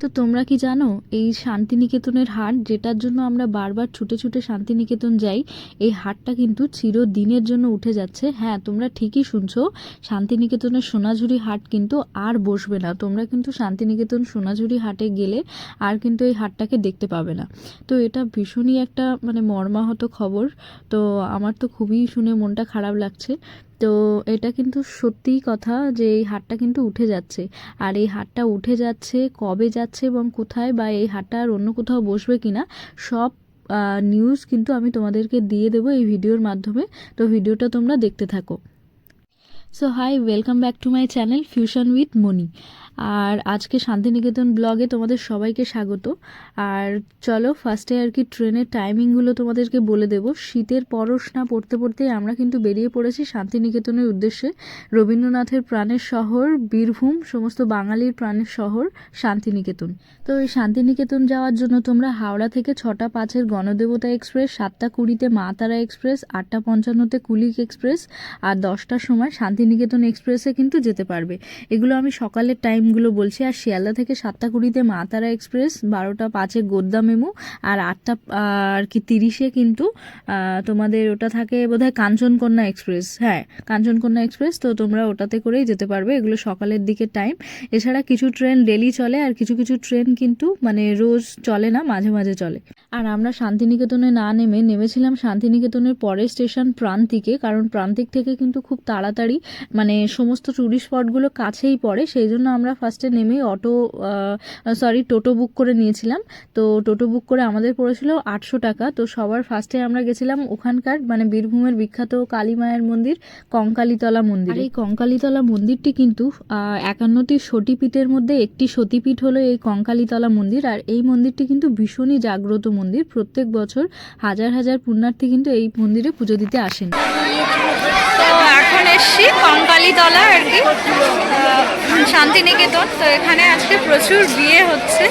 তো তোমরা কি জানো, এই শান্তিনিকেতনের হাট, যেটার জন্য আমরা বারবার ছুটে ছুটে শান্তিনিকেতন যাই, এই হাটটা কিন্তু চিরদিনের জন্য উঠে যাচ্ছে। হ্যাঁ তোমরা ঠিকই শুনছো, শান্তিনিকেতনের সোনাঝুরি হাট কিন্তু আর বসবে না। তোমরা কিন্তু শান্তিনিকেতন সোনাঝুরি হাটে গেলে আর কিন্তু এই হাটটাকে দেখতে পাবে না। তো এটা ভীষণই একটা মানে মর্মাহত খবর। তো আমার তো খুবই শুনে মনটা খারাপ লাগছে। তো এটা কিন্তু সত্যিই কথা যে এই হাটটা কিন্তু উঠে যাচ্ছে। আর এই হাটটা উঠে যাচ্ছে কবে যাচ্ছে এবং কোথায় বা এই হাটটা আর অন্য কোথাও বসবে কিনা, সব নিউজ কিন্তু আমি তোমাদেরকে দিয়ে দেবো এই ভিডিওর মাধ্যমে। তো ভিডিওটা তোমরা দেখতে থাকো। So hi welcome back to my channel fusion with Moni আর আজকে শান্তিনিকেতন ব্লগে তোমাদের সবাইকে স্বাগত। আর চলো ফার্স্টে আর কি ট্রেনের টাইমিংগুলো তোমাদেরকে বলে দেব। শীতের পরশ না পড়তে পড়তে আমরা কিন্তু বেরিয়ে পড়েছি শান্তিনিকেতনের উদ্দেশ্যে। রবীন্দ্রনাথের প্রাণের শহর, বীরভূম, সমস্ত বাঙালির প্রাণের শহর শান্তিনিকেতন। তো এই শান্তিনিকেতন যাওয়ার জন্য তোমরা হাওড়া থেকে ছটা পাঁচের গণদেবতা এক্সপ্রেস, সাতটা কুড়িতে মা তারা এক্সপ্রেস, আটটা পঞ্চান্নতে কুলিক এক্সপ্রেস আর দশটার সময় শান্তিনিকেতন এক্সপ্রেসে কিন্তু যেতে পারবে। এগুলো আমি সকালের টাইমগুলো বলছি, আর শিয়ালদা থেকে সাতটা কুড়িতে মা তারা এক্সপ্রেস, বারোটা পাঁচে গোদ্দা মেমু, আর আটটা, আর কি তিরিশে কিন্তু তোমাদের ওটা থাকে বোধহয় কাঞ্চনকন্যা এক্সপ্রেস। হ্যাঁ কাঞ্চনকন্যা এক্সপ্রেস, তো তোমরা ওটাতে করেই যেতে পারবে, এগুলো সকালের দিকে টাইম। এছাড়া কিছু ট্রেন ডেলি চলে, আর কিছু কিছু ট্রেন কিন্তু মানে রোজ চলে না, মাঝে মাঝে চলে। আর আমরা শান্তিনিকেতনে না নেমে, নেমেছিলাম শান্তিনিকেতনের পরের স্টেশন প্রান্তিকে, কারণ প্রান্তিক থেকে কিন্তু খুব তাড়াতাড়ি মানে সমস্ত ট্যুরিস্ট স্পটগুলো কাছেই পড়ে, সেই জন্য আমরা ফার্স্টে নেমে অটো সরি টোটো বুক করে নিয়েছিলাম। তো টোটো বুক করে আমাদের পড়েছিল আটশো টাকা। তো সবার ফার্স্টে আমরা গেছিলাম ওখানকার মানে বীরভূমের বিখ্যাত কালী মায়ের মন্দির, কঙ্কালীতলা মন্দির। এই কঙ্কালীতলা মন্দিরটি কিন্তু একান্নটি সতীপীঠের মধ্যে একটি সতীপীঠ হলো এই কঙ্কালীতলা মন্দির। আর এই মন্দিরটি কিন্তু ভীষণই জাগ্রত মন্দির। প্রত্যেক বছর হাজার হাজার পুণ্যার্থী কিন্তু এই মন্দিরে পুজো দিতে আসেন। এসছি কঙ্কালীতলা আর কি। শান্তিনিকেতন। তো এখানে আজকে প্রচুর বিয়ে হচ্ছে।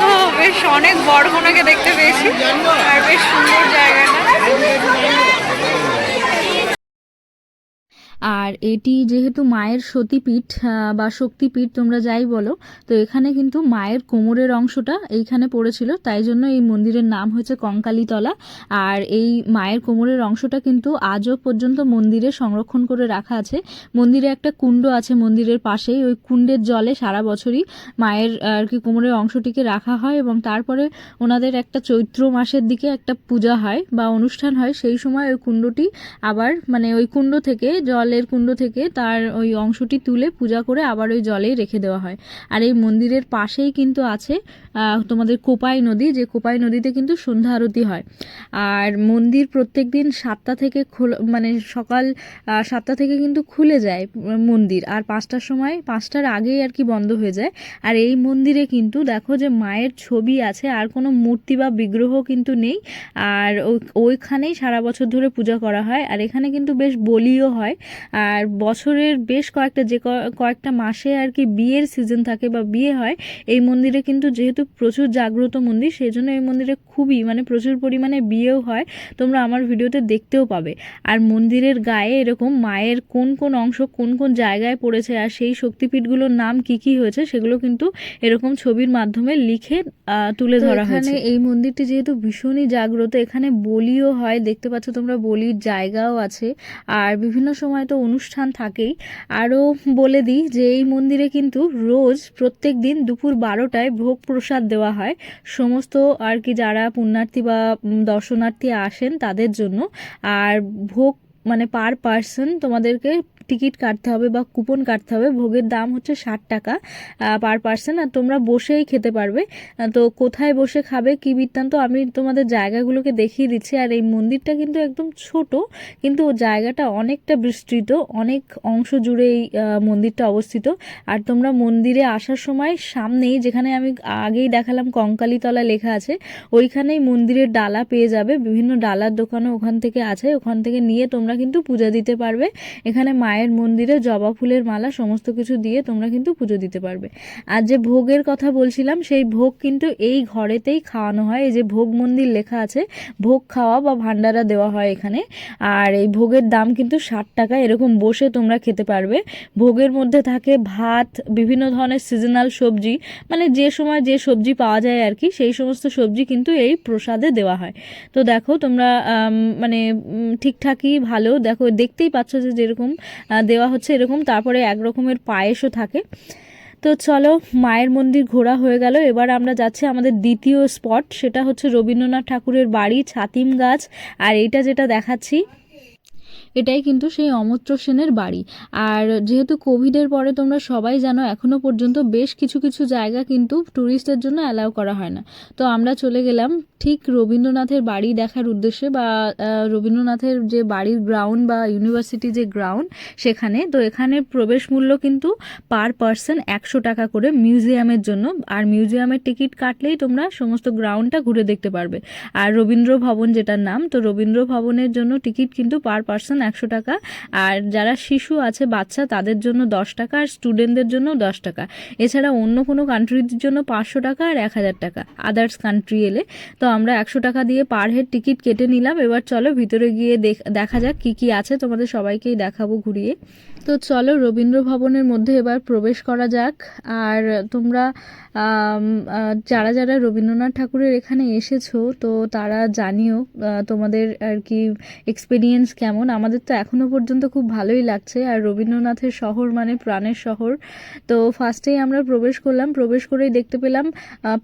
তো বেশ অনেক বড় দেখতে পেয়েছি। আর বেশ সুন্দর জায়গাটা। আর এটি যেহেতু মায়ের সতীপীঠ বা শক্তিপীঠ তোমরা যাই বলো, তো এখানে কিন্তু মায়ের কোমরের অংশটা এইখানে পড়েছিল, তাই জন্য এই মন্দিরের নাম হয়েছে কঙ্কালীতলা। আর এই মায়ের কোমরের অংশটা কিন্তু আজও পর্যন্ত মন্দিরে সংরক্ষণ করে রাখা আছে। মন্দিরে একটা কুণ্ড আছে মন্দিরের পাশেই, ওই কুণ্ডের জলে সারা বছরই মায়ের আর কি কোমরের অংশটিকে রাখা হয় এবং তারপরে ওনাদের একটা চৈত্র মাসের দিকে একটা পূজা হয় বা অনুষ্ঠান হয়, সেই সময় ওই কুণ্ডটি আবার মানে ওই কুণ্ড থেকে জলের কুণ্ড থেকে তার ওই অংশটি তুলে পূজা করে আবার ওই জলেই রেখে দেওয়া হয়। আর এই মন্দিরের পাশেই কিন্তু আছে তোমাদের কোপাই নদী, যে কোপাই নদীতে কিন্তু সন্ধ্যা আরতি হয়। আর মন্দির প্রত্যেক দিন সাতটা থেকে খোল মানে সকাল সাতটা থেকে কিন্তু খুলে যায় মন্দির। আর পাঁচটার সময়, পাঁচটার আগেই আর কি বন্ধ হয়ে যায়। আর এই মন্দিরে কিন্তু দেখো যে মায়ের ছবি আছে, আর কোনো মূর্তি বা বিগ্রহ কিন্তু নেই। আর ওই- ওইখানেই সারা বছর ধরে পূজা করা হয়। আর এখানে কিন্তু বেশ বলিও হয়। আর বছরের বেশ কয়েকটা যে কয়েকটা মাসে আর কি বিয়ের সিজন থাকে বা বিয়ে হয় এই মন্দিরে কিন্তু যেহেতু প্রচুর জাগ্রত মন্দির সেই জন্য এই মন্দিরে খুবই মানে প্রচুর পরিমাণে বিয়েও হয় তোমরা আমার ভিডিওতে দেখতেও পাবে। আর মন্দিরের গায়ে এরকম মায়ের কোন কোন অংশ কোন কোন জায়গায় পড়েছে আর সেই শক্তিপীঠগুলোর নাম কি কি হয়েছে সেগুলো কিন্তু এরকম ছবির মাধ্যমে লিখে তুলে ধরা হয়েছে। এই মন্দিরটি যেহেতু ভীষণই জাগ্রত এখানে বলিও হয় দেখতে পাচ্ছ তোমরা বলির জায়গাও আছে। আর বিভিন্ন সময় তো অনুষ্ঠান থাকেই। আরও বলে দিই যে এই মন্দিরে কিন্তু রোজ প্রত্যেক দিন দুপুর বারোটায় ভোগ প্রসাদ দেওয়া হয়। সমস্ত আর কি যারা পুণ্যার্থী বা দর্শনার্থী আসেন তাদের জন্য। আর ভোগ মানে পার পার্সন তোমাদেরকে টিকিট কাটতে হবে বা কুপন কাটতে হবে, ভোগের দাম হচ্ছে ষাট টাকা পার পার্সন আর তোমরা বসেই খেতে পারবে। তো কোথায় বসে খাবে কি বৃত্তান্ত আমি তোমাদের জায়গাগুলোকে দেখিয়ে দিচ্ছি। আর এই মন্দিরটা কিন্তু একদম ছোট, কিন্তু জায়গাটা অনেকটা বিস্তৃত, অনেক অংশ জুড়ে এই মন্দিরটা অবস্থিত। আর তোমরা মন্দিরে আসার সময় সামনেই যেখানে আমি আগেই দেখালাম কঙ্কালীতলা লেখা আছে, ওইখানেই মন্দিরের ডালা পেয়ে যাবে। বিভিন্ন ডালার দোকানও ওখান থেকে আছে, ওখান থেকে নিয়ে তোমরা কিন্তু পূজা দিতে পারবে। এখানে মায়ের মায়ের মন্দিরে জবা ফুলের মালা সমস্ত কিছু দিয়ে তোমরা কিন্তু পুজো দিতে পারবে। আর যে ভোগের কথা বলছিলাম, সেই ভোগ কিন্তু এই ঘরেতেই খাওয়ানো হয়। এই যে ভোগ মন্দির লেখা আছে, ভোগ খাওয়া বা ভান্ডারা দেওয়া হয় এখানে। আর এই ভোগের দাম কিন্তু ষাট টাকা, এরকম বসে তোমরা খেতে পারবে। ভোগের মধ্যে থাকে ভাত, বিভিন্ন ধরনের সিজনাল সবজি মানে যে সময় যে সবজি পাওয়া যায় আর কি, সেই সমস্ত সবজি কিন্তু এই প্রসাদে দেওয়া হয়। তো দেখো তোমরা মানে ঠিকঠাকই ভালো। দেখো, দেখতেই পাচ্ছ যে যেরকম দেওয়া হচ্ছে এরকম। তারপরে এক রকমের পায়েসও থাকে। তো চলো, মায়ের মন্দির ঘোরা হয়ে গেল। এবার আমরা যাচ্ছি আমাদের দ্বিতীয় স্পট। সেটা হচ্ছে রবীন্দ্রনাথ ঠাকুরের বাড়ি, ছাতিম গাছ। আর এইটা যেটা দেখাচ্ছি এটাই কিন্তু সেই অমর্ত্য সেনের বাড়ি। আর যেহেতু কোভিডের পরে তোমরা সবাই জানো, এখনও পর্যন্ত বেশ কিছু কিছু জায়গা কিন্তু ট্যুরিস্টের জন্য অ্যালাউ করা হয় না। তো আমরা চলে গেলাম ঠিক রবীন্দ্রনাথের বাড়ি দেখার উদ্দেশ্যে বা রবীন্দ্রনাথের যে বাড়ির গ্রাউন্ড বা ইউনিভার্সিটি যে গ্রাউন্ড সেখানে। তো এখানে প্রবেশ মূল্য কিন্তু পার পার্সন একশো টাকা করে মিউজিয়ামের জন্য। আর মিউজিয়ামের টিকিট কাটলেই তোমরা সমস্ত গ্রাউন্ডটা ঘুরে দেখতে পারবে। আর রবীন্দ্র ভবন যেটার নাম, তো রবীন্দ্র ভবনের জন্য টিকিট কিন্তু পার পার্সন একশো টাকা। আর যারা শিশু আছে, বাচ্চা, তাদের জন্য দশ টাকা আর স্টুডেন্টদের জন্য দশ টাকা। এছাড়া অন্য কোনো কান্ট্রির জন্য পাঁচশো টাকা আর এক হাজার টাকা। আদার্স কান্ট্রি এলে। তো আমরা একশো টাকা দিয়ে পার হেড টিকিট কেটে নিলাম। এবার চলো ভিতরে গিয়ে দেখ- দেখা যাক কি কি আছে। তোমাদের সবাইকেই দেখাবো ঘুরিয়ে। তো চলো রবীন্দ্র ভবনের মধ্যে এবার প্রবেশ করা যাক। আর তোমরা যারা যারা রবীন্দ্রনাথ ঠাকুরের এখানে এসেছ, তো তারা জানিও তোমাদের আর কি এক্সপিরিয়েন্স কেমন? আমাদের তো এখনও পর্যন্ত খুব ভালোই লাগছে। আর রবীন্দ্রনাথের শহর মানে প্রাণের শহর। তো ফার্স্টেই আমরা প্রবেশ করলাম। প্রবেশ করেই দেখতে পেলাম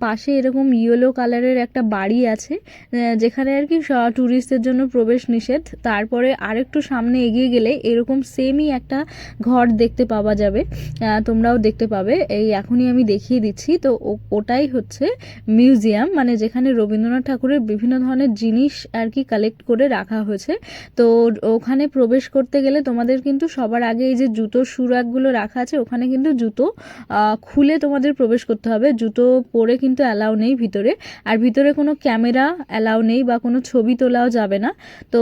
পাশে এরকম ইয়েলো কালারের একটা বাড়ি আছে যেখানে আর কি ট্যুরিস্টদের জন্য প্রবেশ নিষেধ। তারপরে আরেকটু সামনে এগিয়ে গেলে এরকম সেমই একটা ঘর দেখতে পাওয়া যাবে। তোমরাও দেখতে পাবে। এই এখনই আমি দেখিয়ে দিচ্ছি। তো ওটাই হচ্ছে মিউজিয়াম মানে যেখানে রবীন্দ্রনাথ ঠাকুরের বিভিন্ন ধরনের জিনিস আর কি কালেক্ট করে রাখা হয়েছে। তো ওখানে প্রবেশ করতে গেলে তোমাদের কিন্তু সবার আগে এই যে জুতো সুরাকগুলো রাখা আছে, ওখানে কিন্তু জুতো খুলে তোমাদের প্রবেশ করতে হবে। জুতো পরে কিন্তু অ্যালাউ নেই ভিতরে। আর ভিতরে কোনো ক্যামেরা অ্যালাউ নেই বা কোনো ছবি তোলাও যাবে না। তো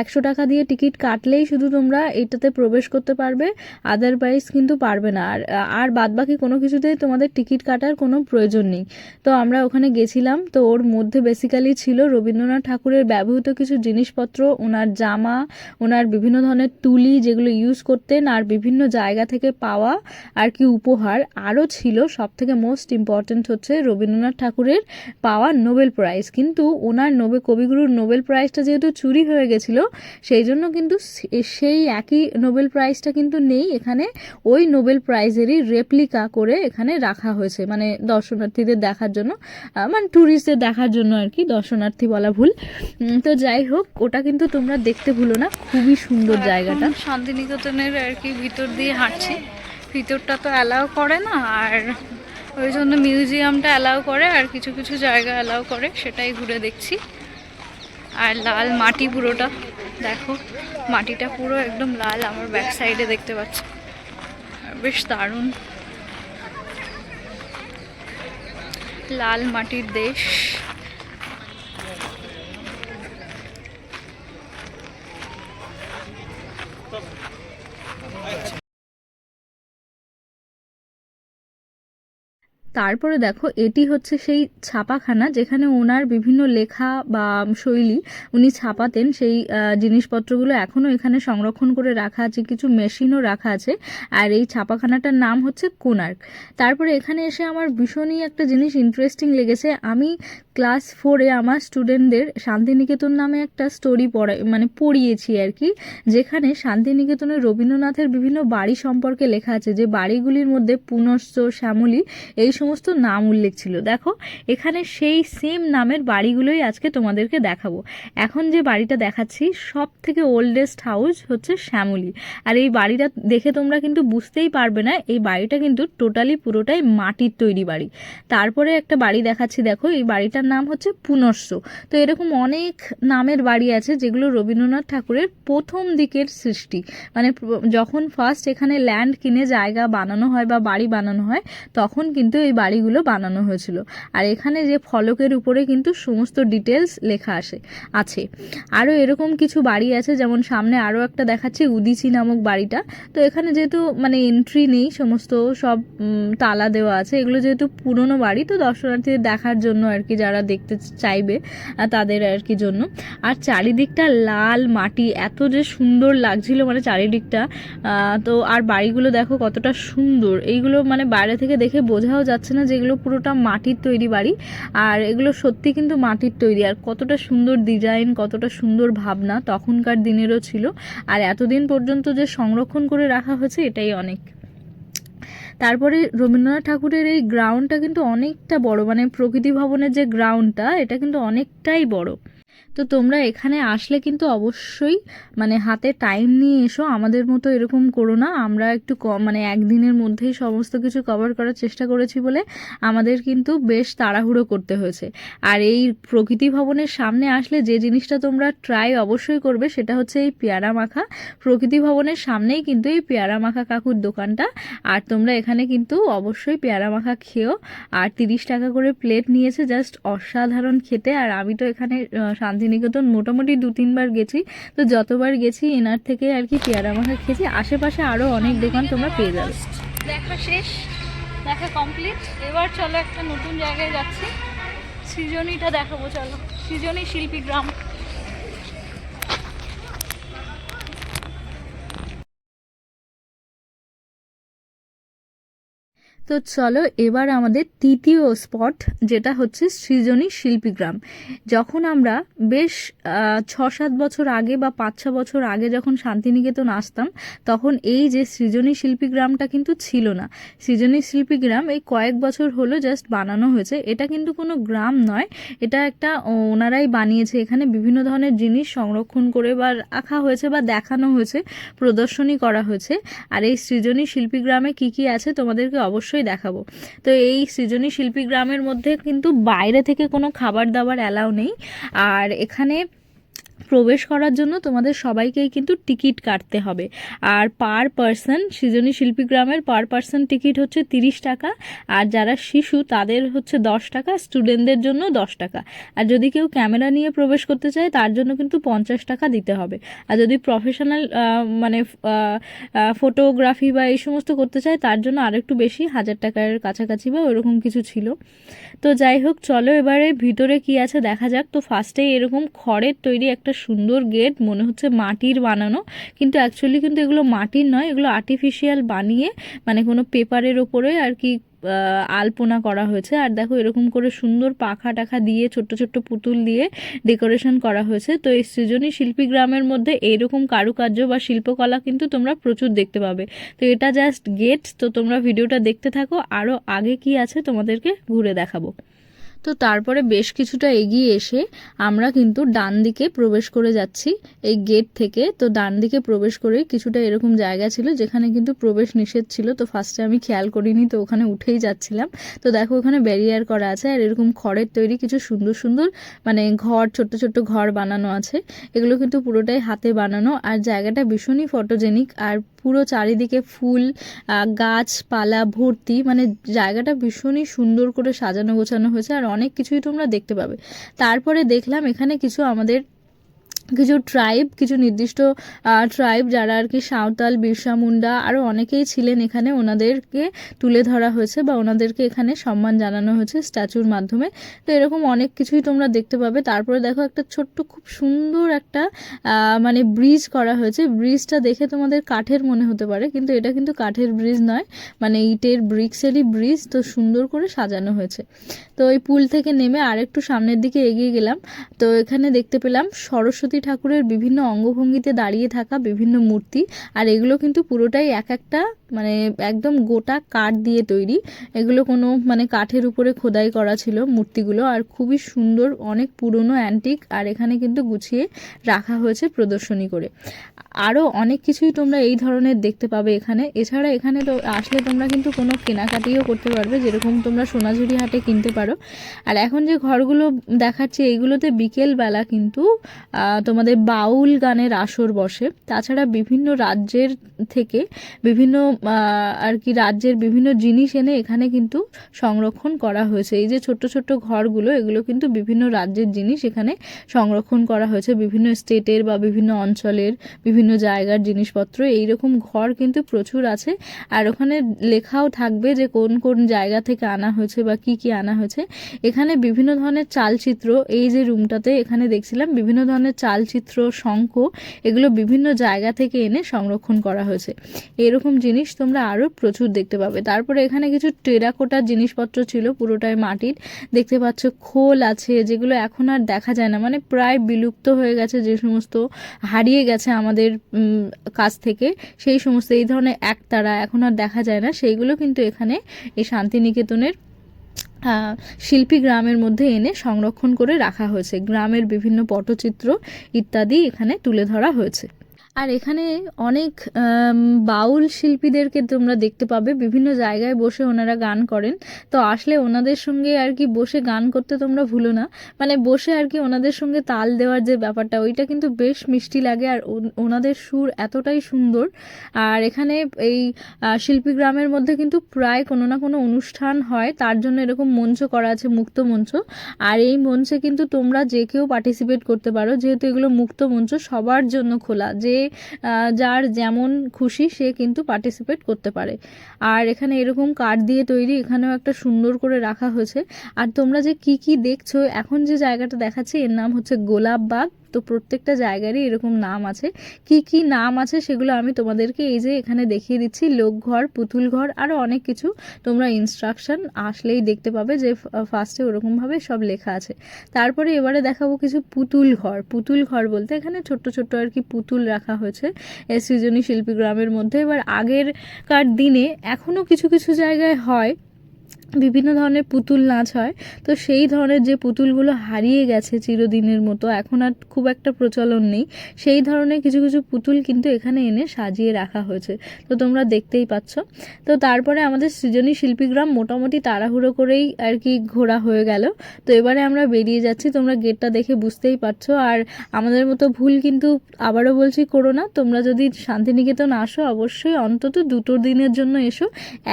একশো টাকা দিয়ে টিকিট কাটলেই শুধু তোমরা এটাতে প্রবেশ করতে পারবে আদারওয়াইজ কিন্তু পারবে না। আর আর বাদবাকি কোনো কিছুতেই তোমাদের টিকিট কাটার কোনো প্রয়োজন নেই। তো আমরা ওখানে গেছিলাম, তো ওর মধ্যে বেসিক্যালি ছিল রবীন্দ্রনাথ ঠাকুরের ব্যবহৃত কিছু জিনিসপত্র, ওনার জামা, ওনার বিভিন্ন ধরনের তুলি যেগুলো ইউজ করতেন, আর বিভিন্ন জায়গা থেকে পাওয়া আর কি উপহার। আরও ছিল সব থেকে মোস্ট ইম্পর্ট্যান্ট হচ্ছে রবীন্দ্রনাথ ঠাকুরের পাওয়া নোবেল প্রাইজ কিন্তু ওনার নোবেল কবিগুরুর নোবেল প্রাইজটা যেহেতু চুরি হয়ে গেছিল, সেই জন্য কিন্তু সেই একই নোবেল প্রাইজটা কিন্তু নেই। এখানে ওই নোবেল প্রাইজেরই রেপ্লিকা করে এখানে রাখা হয়েছে। মানে দর্শনার্থীদের দেখার জন্য মানে ট্যুরিস্টদের দেখার জন্য আর কি দর্শনার্থী বলা ভুল। তো যাই হোক ওটা কিন্তু তোমরা দেখতে ভুলো না। খুবই সুন্দর জায়গাটা। শান্তিনিকেতনের আর কি ভিতর দিয়ে হাঁটছি। ভিতরটা তো অ্যালাউ করে না আর ওই জন্য মিউজিয়ামটা অ্যালাউ করে আর কিছু কিছু জায়গা অ্যালাউ করে সেটাই ঘুরে দেখছি। আর লাল মাটি পুরোটা। দেখো, মাটিটা পুরো একদম লাল, আমার ব্যাক সাইডে দেখতে পাচ্ছি। বেশ দারুণ। লাল মাটির দেশ। তারপরে দেখো, এটি হচ্ছে সেই ছাপাখানা যেখানে ওনার বিভিন্ন লেখা বা শৈলী উনি ছাপাতেন। সেই জিনিসপত্রগুলো এখনও এখানে সংরক্ষণ করে রাখা আছে, কিছু মেশিনও রাখা আছে। আর এই ছাপাখানাটার নাম হচ্ছে কোনার্ক তারপরে এখানে এসে আমার ভীষণই একটা জিনিস ইন্টারেস্টিং লেগেছে। আমি ক্লাস ফোরে আমার স্টুডেন্টদের শান্তিনিকেতন নামে একটা স্টোরি পড়াই মানে পড়িয়েছি আর কি, যেখানে শান্তিনিকেতনের রবীন্দ্রনাথের বিভিন্ন বাড়ি সম্পর্কে লেখা আছে, যে বাড়িগুলির মধ্যে পুনশ্চ, শ্যামলী, এই সমস্ত নাম উল্লেখ ছিল। দেখো, এখানে সেই সেম নামের বাড়িগুলোই আজকে তোমাদেরকে দেখাবো। এখন যে বাড়িটা দেখাচ্ছি সব থেকে ওল্ডেস্ট হাউস হচ্ছে শ্যামলী। আর এই বাড়িটা দেখে তোমরা কিন্তু বুঝতেই পারবে না, এই বাড়িটা কিন্তু টোটালি পুরোটাই মাটির তৈরি বাড়ি। তারপরে একটা বাড়ি দেখাচ্ছি, দেখো, এই বাড়িটার বাড়িটার নাম হচ্ছে পুনর্স। তো এরকম অনেক নামের বাড়ি আছে যেগুলো রবীন্দ্রনাথ ঠাকুরের প্রথম দিকের সৃষ্টি। মানে যখন ফার্স্ট এখানে ল্যান্ড কিনে জায়গা বানানো হয় বা বাড়ি বানানো হয়, তখন কিন্তু এই বাড়িগুলো বানানো হয়েছিল। আর এখানে যে ফলকের উপরে কিন্তু সমস্ত ডিটেলস লেখা আসে, আছে। আরও এরকম কিছু বাড়ি আছে, যেমন সামনে আরও একটা দেখাচ্ছে, উদিচি নামক বাড়িটা। তো এখানে যেহেতু মানে এন্ট্রি নেই, সমস্ত সব তালা দেওয়া আছে। এগুলো যেহেতু পুরনো বাড়ি, তো দর্শনার্থীদের দেখার জন্য আর কি যারা দেখতে চাইবে তাদের আর কি জন্য। আর চারিদিকটা লাল মাটি, এত যে সুন্দর লাগছিল মানে চারিদিকটা। তো আর বাড়িগুলো দেখো কতটা সুন্দর। এইগুলো মানে বাইরে থেকে দেখে বোঝাও যাচ্ছে না যে এগুলো পুরোটা মাটির তৈরি বাড়ি। আর এগুলো সত্যি কিন্তু মাটির তৈরি। আর কতটা সুন্দর ডিজাইন, কতটা সুন্দর ভাবনা তখনকার দিনেরও ছিল। আর এতদিন পর্যন্ত যে সংরক্ষণ করে রাখা হয়েছে, এটাই অনেক। তারপরে রবীন্দ্রনাথ ঠাকুরের এই গ্রাউন্ডটা কিন্তু অনেকটা বড় মানে প্রকৃতি ভবনের যে গ্রাউন্ডটা এটা কিন্তু অনেকটাই বড়। তো তোমরা এখানে আসলে কিন্তু অবশ্যই মানে হাতে টাইম নিয়ে এসো। আমাদের মতো এরকম করো না। আমরা একটু কম মানে একদিনের মধ্যেই সমস্ত কিছু কভার করার চেষ্টা করেছি বলে আমাদের কিন্তু বেশ তাড়াহুড়ো করতে হয়েছে। আর এই প্রকৃতি ভবনের সামনে আসলে যে জিনিসটা তোমরা ট্রাই অবশ্যই করবে সেটা হচ্ছে এই পেয়ারা মাখা। প্রকৃতি ভবনের সামনেই কিন্তু এই পেয়ারা মাখা কাকুর দোকানটা। আর তোমরা এখানে কিন্তু অবশ্যই পেয়ারা মাখা খেও। আর তিরিশ টাকা করে প্লেট নিয়েছে জাস্ট অসাধারণ খেতে। আর আমি তো এখানে আহ, শান্তিনিকেতন মোটামুটি দু, তিনবার গেছি। তো যতবার গেছি, এনার থেকে আর কি পেয়ারা মাখা খেয়েছি। আশেপাশে আরও অনেক দোকান তোমরা পেয়ে যাবে। দেখা শেষ, দেখা কমপ্লিট এবার চলো একটা নতুন জায়গায় যাচ্ছি। সৃজনীটা দেখাবো, চলো। সৃজনী শিল্পী গ্রাম। তো চলো এবার আমাদের তৃতীয় স্পট, যেটা হচ্ছে সৃজনী শিল্পীগ্রাম। যখন আমরা বেশ ছ সাত বছর আগে বা পাঁচ ছ বছর আগে যখন শান্তিনিকেতন আসতাম, তখন এই যে সৃজনী শিল্পীগ্রামটা কিন্তু ছিল না। সৃজনী শিল্পীগ্রাম এই কয়েক বছর হলো জাস্ট বানানো হয়েছে। এটা কিন্তু কোনো গ্রাম নয়, এটা একটা ওনারাই বানিয়েছে। এখানে বিভিন্ন ধরনের জিনিস সংরক্ষণ করে বা রাখা হয়েছে বা দেখানো হয়েছে, প্রদর্শনী করা হয়েছে। আর এই সৃজনী শিল্পী গ্রামে কি কি আছে তোমাদেরকে অবশ্যই দেখাবো। তো এই সৃজনী শিল্পী গ্রামের মধ্যে কিন্তু বাইরে থেকে কোনো খাবার দাবার অ্যালাউ নেই। আর এখানে প্রবেশ করার জন্য তোমাদের সবাইকেই কিন্তু টিকিট কাটতে হবে। আর পার পার্সন, সৃজনী শিল্পী গ্রামের পার পার্সন টিকিট হচ্ছে তিরিশ টাকা, আর যারা শিশু তাদের হচ্ছে দশ টাকা, স্টুডেন্টদের জন্য দশ টাকা। আর যদি কেউ ক্যামেরা নিয়ে প্রবেশ করতে চায়, তার জন্য কিন্তু পঞ্চাশ টাকা দিতে হবে। আর যদি প্রফেশনাল মানে ফটোগ্রাফি বা এই সমস্ত করতে চায়, তার জন্য আরেকটু বেশি, হাজার টাকার কাছাকাছি বা ওরকম কিছু ছিল। তো যাই হোক, চলো এবারে ভিতরে কি আছে দেখা যাক। তো ফার্স্টেই এরকম খড়ের তৈরি একটা সুন্দর গেট মনে হচ্ছে মাটির বানানো। কিন্তু অ্যাকচুয়ালি কিন্তু এগুলো মাটির নয়, এগুলো আর্টিফিশিয়াল বানিয়ে মানে কোনো পেপারের ওপরে আর কি আলপনা করা হয়েছে। আর দেখো এরকম করে সুন্দর পাখা টাখা দিয়ে, ছোট্ট ছোট্ট পুতুল দিয়ে ডেকোরেশন করা হয়েছে। তো এই সৃজনী শিল্পী গ্রামের মধ্যে এইরকম কারুকার্য বা শিল্পকলা কিন্তু তোমরা প্রচুর দেখতে পাবে। তো এটা জাস্ট গেট তো তোমরা ভিডিওটা দেখতে থাকো। আরও আগে কি আছে তোমাদেরকে ঘুরে দেখাবো। তো তারপরে বেশ কিছুটা এগিয়ে এসে আমরা কিন্তু ডান দিকে প্রবেশ করে যাচ্ছি এই গেট থেকে। তো ডান দিকে প্রবেশ করে কিছুটা এরকম জায়গা ছিল যেখানে কিন্তু প্রবেশ নিষেধ ছিল। তো ফার্স্টে আমি খেয়াল করিনি, তো ওখানে উঠেই যাচ্ছিলাম। তো দেখো ওখানে ব্যারিয়ার করা আছে আর এরকম খড়ের তৈরি কিছু সুন্দর সুন্দর মানে ঘর, ছোট্ট ছোট্ট ঘর বানানো আছে। এগুলো কিন্তু পুরোটাই হাতে বানানো। আর জায়গাটা ভীষণই ফটোজেনিক আর পুরো চারিদিকে ফুল গাছপালা, ভর্তি মানে জায়গাটা ভীষণই সুন্দর করে সাজানো গোছানো হয়েছে আর অনেক কিছুই তোমরা দেখতে পাবে। তারপরে দেখলাম এখানে কিছু আমাদের কিছু ট্রাইব কিছু নির্দিষ্ট ট্রাইব যারা আর কি সাঁওতাল, বিরসা মুন্ডা আরও অনেকেই ছিলেন এখানে। ওনাদেরকে তুলে ধরা হয়েছে বা ওনাদেরকে এখানে সম্মান জানানো হয়েছে স্ট্যাচুর মাধ্যমে। তো এরকম অনেক কিছুই তোমরা দেখতে পাবে। তারপরে দেখো একটা ছোট্ট খুব সুন্দর একটা মানে ব্রিজ করা হয়েছে। ব্রিজটা দেখে তোমাদের কাঠের মনে হতে পারে, কিন্তু এটা কিন্তু কাঠের ব্রিজ নয়। মানে ইটের ব্রিক্সেরই ব্রিজ তো সুন্দর করে সাজানো হয়েছে। তো ওই পুল থেকে নেমে আরেকটু সামনের দিকে এগিয়ে গেলাম। তো এখানে দেখতে পেলাম সরস্বতী ঠাকুরের বিভিন্ন অঙ্গভঙ্গিতে দাঁড়িয়ে থাকা বিভিন্ন মূর্তি, আর এগুলো কিন্তু পুরোটাই এক একটা মানে একদম গোটা কাঠ দিয়ে তৈরি। এগুলো কোনো মানে কাঠের উপরে খোদাই করা ছিল মূর্তিগুলো, আর খুবই সুন্দর, অনেক পুরনো অ্যান্টিক আর এখানে কিন্তু গুছিয়ে রাখা হয়েছে প্রদর্শনী করে। আরও অনেক কিছুই তোমরা এই ধরনের দেখতে পাবে এখানে। এছাড়া এখানে তো আসলে তোমরা কিন্তু কোনো কেনাকাটিও করতে পারবে, যেরকম তোমরা সোনাঝুরি হাটে কিনতে পারো। আর এখন যে ঘরগুলো দেখাচ্ছে, এইগুলোতে বিকেলবেলা কিন্তু তোমাদের বাউল গানের আসর বসে। তাছাড়া বিভিন্ন রাজ্যের থেকে বিভিন্ন আর কি রাজ্যের বিভিন্ন জিনিস এনে এখানে কিন্তু সংরক্ষণ করা হয়েছে। এই যে ছোট্ট ছোট্ট ঘরগুলো, এগুলো কিন্তু বিভিন্ন রাজ্যের জিনিস এখানে সংরক্ষণ করা হয়েছে। বিভিন্ন স্টেটের বা বিভিন্ন অঞ্চলের বিভিন্ন জায়গার জিনিসপত্র, এইরকম ঘর কিন্তু প্রচুর আছে। আর ওখানে লেখাও থাকবে যে কোন কোন জায়গা থেকে আনা হয়েছে বা কি কি আনা হয়েছে। এখানে বিভিন্ন ধরনের চালচিত্র, এই যে রুমটাতে এখানে দেখছিলাম, বিভিন্ন ধরনের চালচিত্র, শঙ্খ, এগুলো বিভিন্ন জায়গা থেকে এনে সংরক্ষণ করা হয়েছে। এরকম জিনিস তোমরা আরও প্রচুর দেখতে পাবে। তারপরে এখানে কিছু টেরাকোটার জিনিসপত্র ছিল, পুরোটাই মাটির। দেখতে পাচ্ছ খোল আছে, যেগুলো এখন আর দেখা যায় না। মানে প্রায় বিলুপ্ত হয়ে গেছে যে সমস্ত, হারিয়ে গেছে আমাদের উম, কাছ থেকে সেই সমস্ত এই ধরনের একতারা এখন আর দেখা যায় না। সেইগুলো কিন্তু এখানে এই শান্তিনিকেতনের শিল্পী গ্রামের মধ্যে এনে সংরক্ষণ করে রাখা হয়েছে। গ্রামের বিভিন্ন পটচিত্র ইত্যাদি এখানে তুলে ধরা হয়েছে। আর এখানে অনেক বাউল শিল্পীদেরকে তোমরা দেখতে পাবে। বিভিন্ন জায়গায় বসে ওনারা গান করেন। তো আসলে ওনাদের সঙ্গে আর কি বসে গান করতে তোমরা ভুলো না। মানে বসে আর কি ওনাদের সঙ্গে তাল দেওয়ার যে ব্যাপারটা, ওইটা কিন্তু বেশ মিষ্টি লাগে আর ওনাদের সুর এতটাই সুন্দর। আর এখানে এই শিল্পী গ্রামের মধ্যে কিন্তু প্রায় কোনো না কোনো অনুষ্ঠান হয়। তার জন্য এরকম মঞ্চ করা আছে, মুক্ত মঞ্চ। আর এই মঞ্চে কিন্তু তোমরা যে কেউ পার্টিসিপেট করতে পারো। যেহেতু এগুলো মুক্ত মঞ্চ, সবার জন্য খোলা। যে যার যেমন খুশি সে কিন্তু পার্টিসিপেট করতে পারে। আর এখানে এরকম কাঠ দিয়ে তৈরি, এখানেও একটা সুন্দর করে রাখা হয়েছে। আর তোমরা যে কি কি দেখছ, এখন যে জায়গাটা দেখাচ্ছে, এর নাম হচ্ছে গোলাপ বাগ তো প্রত্যেকটা জায়গারই এরকম নাম আছে। কি কি নাম আছে সেগুলো আমি তোমাদেরকে এই যে এখানে দেখিয়ে দিচ্ছি। লোকঘর পুতুল ঘর আরও অনেক কিছু। তোমরা ইনস্ট্রাকশন আসলেই দেখতে পাবে যে ফার্স্টে ওরকমভাবে সব লেখা আছে। তারপরে এবারে দেখাবো কিছু পুতুল ঘর পুতুল ঘর বলতে এখানে ছোট্ট ছোট্ট আর কি পুতুল রাখা হয়েছে সৃজনী শিল্পী গ্রামের মধ্যে। এবার আগেরকার দিনে এখনও কিছু কিছু জায়গায় হয়। বিভিন্ন ধরনের পুতুল নাচ হয়। তো সেই ধরনের যে পুতুলগুলো হারিয়ে গেছে চিরদিনের মতো, এখন আর খুব একটা প্রচলন নেই, সেই ধরনের কিছু কিছু পুতুল কিন্তু এখানে এনে সাজিয়ে রাখা হয়েছে। তো তোমরা দেখতেই পাচ্ছ। তো তারপরে আমাদের সৃজনী শিল্পীগ্রাম মোটামুটি তাড়াহুড়ো করেই আর কি ঘোরা হয়ে গেল। তো এবারে আমরা বেরিয়ে যাচ্ছি, তোমরা গেটটা দেখে বুঝতেই পারছ। আর আমাদের মতো ভুল কিন্তু আবারও বলছি করো না, তোমরা যদি শান্তিনিকেতন আসো, অবশ্যই অন্তত দুটো দিনের জন্য এসো।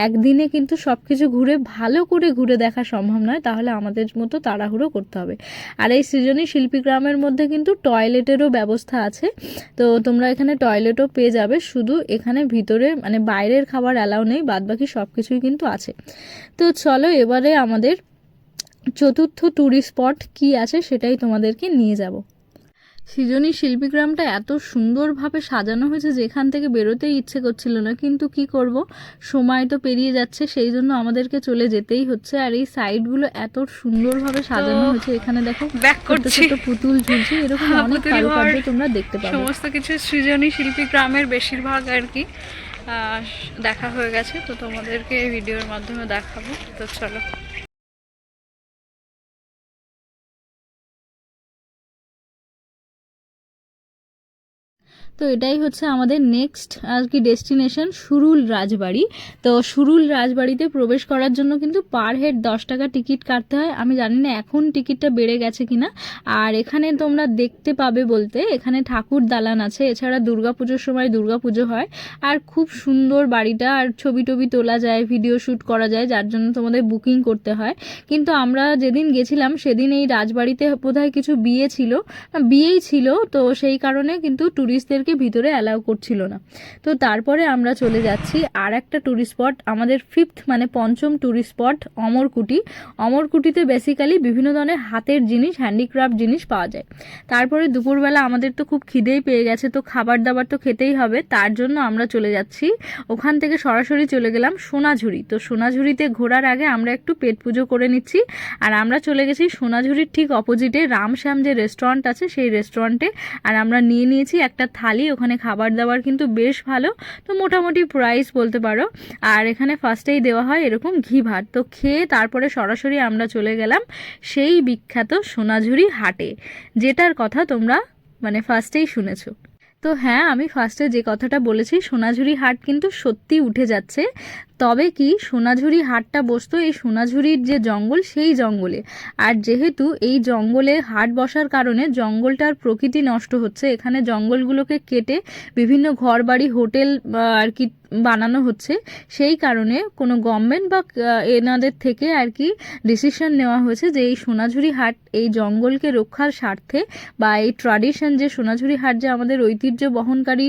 একদিনে কিন্তু সব কিছু ঘুরে ভালো করে ঘুরে দেখা সম্ভব নয়, তাহলে আমাদের মতো তাড়াহুড়ো করতে হবে। আর এই সৃজনী শিল্পী গ্রামের মধ্যে কিন্তু টয়লেটেরও ব্যবস্থা আছে। তো তোমরা এখানে টয়লেটও পেয়ে যাবে, শুধু এখানে ভিতরে মানে বাইরের খাবার অ্যালাউ নেই, বাদবাকি সব কিছুই কিন্তু আছে। তো চলো এবারে আমাদের চতুর্থ ট্যুরিস্ট স্পট কি আছে সেটাই তোমাদেরকে নিয়ে যাব। সৃজনী শিল্পীগ্রামটা এত সুন্দরভাবে সাজানো হয়েছে যেখান থেকে বেরোতেই ইচ্ছে করছিল না কিন্তু কি করব? সময় তো পেরিয়ে যাচ্ছে সেই জন্য আমাদেরকে চলে যেতেই হচ্ছে। আর এই সাইডগুলো এত সুন্দরভাবে সাজানো হয়েছে এখানে দেখো ব্যাক ছোট পুতুল ঝুলছে এরকম হ্যাঁ, অনেক কারুকার্য তোমরা দেখতে পাবে। সমস্ত কিছু সৃজনী শিল্পী গ্রামের বেশিরভাগ আর কি আহ, দেখা হয়ে গেছে তো তোমাদেরকে এই ভিডিওর মাধ্যমে দেখাবো। তো চলো। তো এটাই হচ্ছে আমাদের নেক্সট আর কি ডেস্টিনেশন সুরুল রাজবাড়ি। তো সুরুল রাজবাড়িতে প্রবেশ করার জন্য কিন্তু পার হেড দশ টাকা টিকিট কাটতে হয়। আমি জানি না এখন টিকিটটা বেড়ে গেছে কিনা। আর এখানে তোমরা দেখতে পাবে বলতে, এখানে ঠাকুর দালান আছে। এছাড়া দুর্গাপুজোর সময় দুর্গাপুজো হয়। আর খুব সুন্দর বাড়িটা, আর ছবি টবি তোলা যায় ভিডিও শ্যুট করা যায়, যার জন্য তোমাদের বুকিং করতে হয়। কিন্তু আমরা যেদিন গেছিলাম, সেদিন এই রাজবাড়িতে বোধহয় কিছু বিয়ে ছিল। বিয়েই ছিল, তো সেই কারণে কিন্তু ট্যুরিস্টদেরকে ভিতরে অ্যালাউ করছিল না। তো তারপরে আমরা চলে যাচ্ছি আর একটা ট্যুরিস্ট স্পট আমাদের ফিফথ মানে পঞ্চম ট্যুরিস্ট স্পট অমরকুটি। অমরকুটিতে বেসিক্যালি বিভিন্ন ধরনের হাতের জিনিস হ্যান্ডিক্রাফট জিনিস পাওয়া যায়। তারপরে দুপুরবেলা আমাদের তো খুব খিদেই পেয়ে গেছে, তো খাবার দাবার তো খেতেই হবে। তার জন্য আমরা চলে যাচ্ছি। ওখান থেকে সরাসরি চলে গেলাম সোনাঝুরি। তো সোনাঝুরিতে ঘোরার আগে আমরা একটু পেট পুজো করে নিচ্ছি। আর আমরা চলে গেছি সোনাঝুরির ঠিক অপোজিটে রামশ্যাম যে রেস্টুরেন্ট আছে, সেই রেস্টুরেন্টে আর আমরা নিয়ে নিয়েছি একটা থালি। ওখানে খাবার দাবার কিন্তু বেশ ভালো। তো মোটামুটি প্রাইস বলতে পারো। আর এখানে ফার্স্টেই দেওয়া হয় এরকম ঘি ভাত। তো খেয়ে তারপরে সরাসরি আমরা চলে গেলাম সেই বিখ্যাত সোনাঝুরি হাটে, যেটার কথা তোমরা মানে ফার্স্টেই শুনেছো। তো হ্যাঁ আমি ফার্স্টে যে কথাটা বলেছি, সোনাঝুরি হাট কিন্তু সত্যি উঠে যাচ্ছে। তবে কি সোনাঝুরি হাটটা বসতো এই সোনাঝুরির যে জঙ্গল, সেই জঙ্গলে। আর যেহেতু এই জঙ্গলে হাট বসার কারণে জঙ্গলটার প্রকৃতি নষ্ট হচ্ছে, এখানে জঙ্গলগুলোকে কেটে বিভিন্ন ঘরবাড়ি, হোটেল আর কি বানানো হচ্ছে, সেই কারণে কোনো গভর্নমেন্ট বা এনাদের থেকে আর কি ডিসিশন নেওয়া হয়েছে যে এই সোনাঝুরি হাট, এই জঙ্গলকে রক্ষার স্বার্থে বা এই ট্র্যাডিশন যে সোনাঝুরি হাট যে আমাদের ঐতিহ্য বহনকারী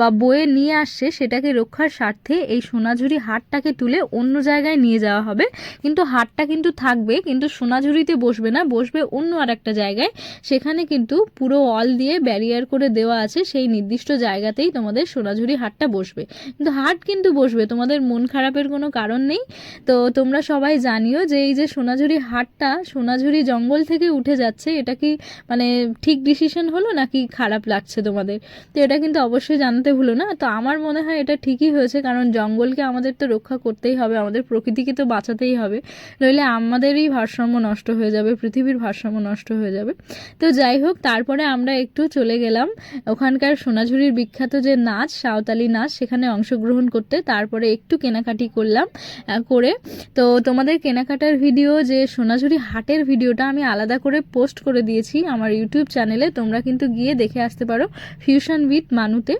বা বয়ে নিয়ে আসছে, সেটাকে রক্ষার স্বার্থে এই সোনাঝুরি হাটটাকে তুলে অন্য জায়গায় নিয়ে যাওয়া হবে। কিন্তু হাটটা কিন্তু থাকবে, কিন্তু সোনাঝুরিতে বসবে না, বসবে অন্য আর একটা জায়গায়। সেখানে কিন্তু পুরো অল দিয়ে ব্যারিয়ার করে দেওয়া আছে, সেই নির্দিষ্ট জায়গাতেই তোমাদের সোনাঝুরি হাটটা বসবে। কিন্তু হাট কিন্তু বসবে, তোমাদের মন খারাপের কোনো কারণ নেই। তো তোমরা সবাই জানিও যে এই যে সোনাঝুরি হাটটা সোনাঝুরি জঙ্গল থেকে উঠে যাচ্ছে, এটা কি মানে ঠিক ডিসিশন হলো নাকি খারাপ লাগছে তোমাদের? তো এটা কিন্তু অবশ্যই জানাতে ভুলো না। তো আমার মনে হয় এটা ঠিকই হয়েছে, কারণ জঙ্গলকে আমাদের তো রক্ষা করতেই হবে, আমাদের প্রকৃতিকে তো বাঁচাতেই হবে। নইলে আমাদেরই ভারসাম্য নষ্ট হয়ে যাবে, পৃথিবীর ভারসাম্য নষ্ট হয়ে যাবে। তো যাই হোক, তারপরে আমরা একটু চলে গেলাম ওখানকার সোনাঝুরির বিখ্যাত যে নাচ, সাঁওতালি নাচ, সেখানে অংশগ্রহণ করতে। তারপরে একটু কেনাকাটি করলাম করে। তো তোমাদের কেনাকাটার ভিডিও, যে সোনাঝুরি হাটের ভিডিওটা আমি আলাদা করে পোস্ট করে দিয়েছি আমার ইউটিউব চ্যানেলে, তোমরা কিন্তু গিয়ে দেখে আসতে পারো ফিউশন উইথ মানুতে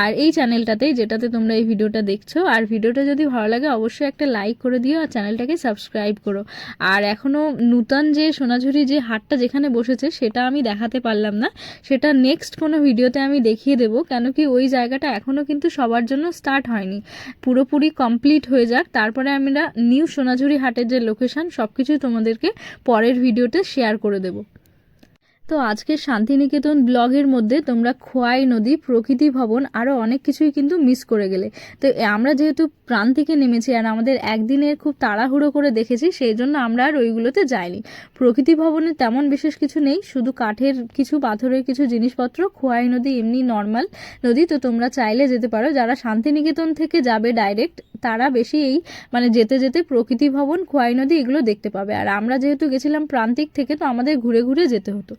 আর এই চ্যানেলটাতেই যেটাতে তোমরা এই ভিডিওটা দেখছ, আর ভিডিওটা যদি ভালো লাগে অবশ্যই একটা লাইক করে দিও আর চ্যানেলটাকে সাবস্ক্রাইব করো। আর এখনও নূতন যে সোনাঝুরি যে হাটটা যেখানে বসেছে, সেটা আমি দেখাতে পারলাম না। সেটা নেক্সট কোনো ভিডিওতে আমি দেখিয়ে দেবো, কেন কি ওই জায়গাটা এখনও কিন্তু সবার জন্য স্টার্ট হয়নি। পুরোপুরি কমপ্লিট হয়ে যাক, তারপরে আমরা নিউ সোনাঝুরি হাটের যে লোকেশন সব কিছুই তোমাদেরকে পরের ভিডিওতে শেয়ার করে দেবো। তো আজকে শান্তিনিকেতন ব্লগের মধ্যে তোমরা খোয়াই নদী, প্রকৃতি ভবন আরও অনেক কিছুই কিন্তু মিস করে গেলে। তো আমরা যেহেতু প্রান্তিকে নেমেছি আর আমাদের একদিনের খুব তাড়াহুড়ো করে দেখেছি, সেই জন্য আমরা আর ওইগুলোতে যাইনি। প্রকৃতি ভবনে তেমন বিশেষ কিছু নেই, শুধু কাঠের কিছু, পাথরের কিছু জিনিসপত্র, খোয়াই নদী এমনি নর্মাল নদী। তো তোমরা চাইলে যেতে পারো, যারা শান্তিনিকেতন থেকে যাবে ডাইরেক্ট তারা বেশি এই মানে যেতে যেতে প্রকৃতি ভবন, খোয়াই নদী এগুলো দেখতে পাবে। আর আমরা যেহেতু গেছিলাম প্রান্তিক থেকে, তো আমাদের ঘুরে ঘুরে যেতে হতো।